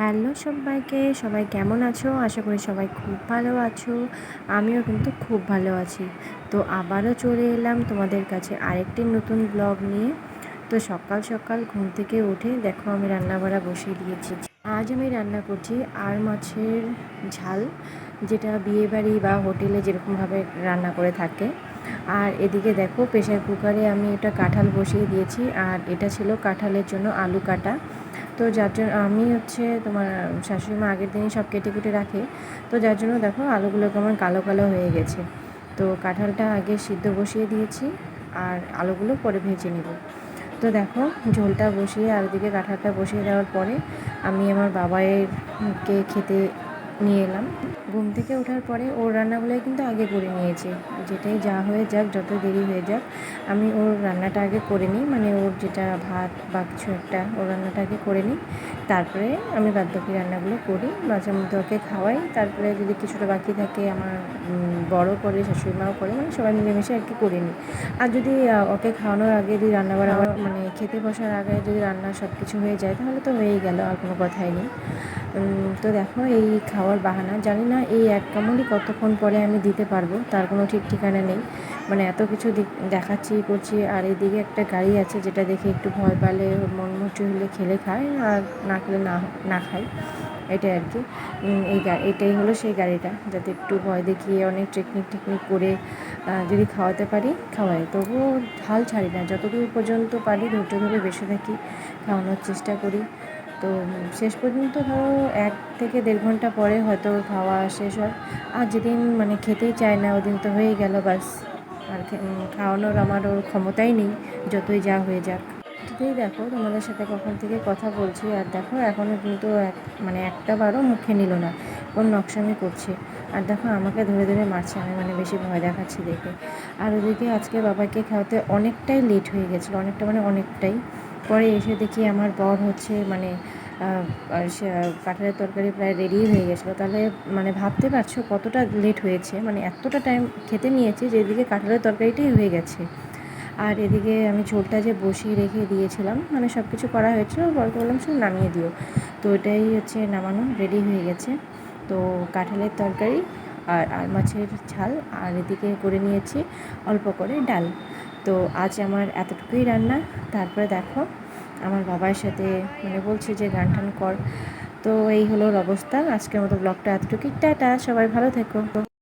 Hello সবাইকে, সবাই কেমন আছো? আশা করি সবাই খুব ভালো আছো। আমিও কিন্তু খুব ভালো আছি। তো আবারও চলে এলাম তোমাদের কাছে আরেকটি নতুন ব্লগ নিয়ে। তো সকাল সকাল ঘুম থেকে উঠে দেখো আমি রান্না বাড়া বসিয়ে দিয়েছি। আজ আমি রান্না করছি আর মাছের ঝাল, যেটা বিয়েবাড়ি বা হোটেলে যেরকমভাবে রান্না করে থাকে। আর এদিকে দেখো প্রেশার কুকারে আমি এটা কাঁঠাল বসিয়ে দিয়েছি আর এটা ছিল কাঁঠালের জন্য আলু কাটা। তো যার জন্য আমি হচ্ছে তোমার শাশুড়ি মা আগের দিনই সব কেটে কুটে রাখে। তো যার জন্য দেখো আলুগুলো কেমন কালো কালো হয়ে গেছে। তো কাঁঠালটা আগে সিদ্ধ বসিয়ে দিয়েছি আর আলুগুলো পরে ভেজে নেব। তো দেখো ঝোলটা বসিয়ে আর ওদিকে কাঁঠালটা বসিয়ে দেওয়ার পরে আমি আমার বাবাইয়েরকে খেতে নিয়ে এলাম। ঘুম থেকে ওঠার পরে ওর রান্নাগুলোই কিন্তু আগে করে নিয়েছে। যেটাই যা হয়ে যাক, যত দেরি হয়ে যাক, আমি ওর রান্নাটা আগে করে নিই। মানে ওর যেটা ভাত বা কিছু একটা, ওর রান্নাটা আগে করে নিই। তারপরে আমি বাদ বাকি রান্নাগুলো করি। মাঝে মধ্যে ওকে খাওয়াই। তারপরে যদি কিছুটা বাকি থাকে, আমার বড় করে শাশুড়ি মাও করে মানে সবাই মিলেমিশে আর কি করে নিই। আর যদি ওকে খাওয়ানোর আগে যদি রান্না বান্না মানে খেতে বসার আগে যদি রান্না সব কিছু হয়ে যায়, তাহলে তো হয়েই গেল, আর কোনো কথাই নেই। তো দেখো, এই খাওয়ার বাহানা, জানি না এই এক কামড়ই কতক্ষণ পরে আমি দিতে পারব, তার কোনো ঠিক ঠিকানা নেই। মানে এত কিছু দেখাচ্ছি, করছি, আর এদিকে একটা গাড়ি আছে যেটা দেখে একটু ভয় পালে, মন মুচু হলে খেলে খায়, আর না খেলে না না খায়। এটাই আর কি। এই এটাই হলো সেই গাড়িটা, যাতে একটু ভয় দেখিয়ে অনেক টেকনিক টেকনিক করে যদি খাওয়াতে পারি, খাওয়াই। তবুও হাল ছাড়ি না, যতদূর পর্যন্ত পারি ধৈর্য ধরে বেশি থাকি, খাওয়ানোর চেষ্টা করি। তো শেষ পর্যন্ত ধরো এক থেকে দেড় ঘণ্টা পরে হয়তো খাওয়া শেষ হয়। আর যেদিন মানে খেতেই চায় না, ওদিন তো হয়ে গেল বাস আর খাওয়ানোর আমার ওর ক্ষমতাই নেই, যতই যা হয়ে যাক। যতই দেখো, তোমাদের সাথে কখন থেকে কথা বলছি। আর দেখো এখনও কিন্তু এক মানে একটা বারও মুখে নিল না, কোন নকশামি করছে। আর দেখো, আমাকে ধরে ধরে মারছে, আমি মানে বেশি ভয় দেখাচ্ছি দেখে। আর ওদিকে আজকে বাবাকে খাওয়াতে অনেকটাই লেট হয়ে গেছিল, অনেকটা মানে অনেকটাই। পরে এসে দেখি আমার বর হচ্ছে মানে কাঁঠালের তরকারি প্রায় রেডি হয়ে গেছিল। তাহলে মানে ভাবতে পারছ কতটা লেট হয়েছে? মানে এতটা টাইম খেতে নিয়েছি যেদিকে কাঁঠালের তরকারিটাই হয়ে গেছে। আর এদিকে আমি ঝোলটা যে বসিয়ে রেখে দিয়েছিলাম মানে সব কিছু করা হয়েছিল বলতে বললাম শুধু নামিয়ে দিও। তো এটাই হচ্ছে নামানো রেডি হয়ে গেছে। তো কাঁঠালের তরকারি আর আর মাছের ঝাল, আর এদিকে করে নিয়েছি অল্প করে ডাল। তো আজ আমার এতটুকুই রান্না। তারপরে দেখো, আমার বাবার সাথে মানে বলছে যে, গান টান কর। তো এই হলো অবস্থা। আজকের মতো ব্লগটা এতটুকুই। টাটা, সবাই ভালো থেকো।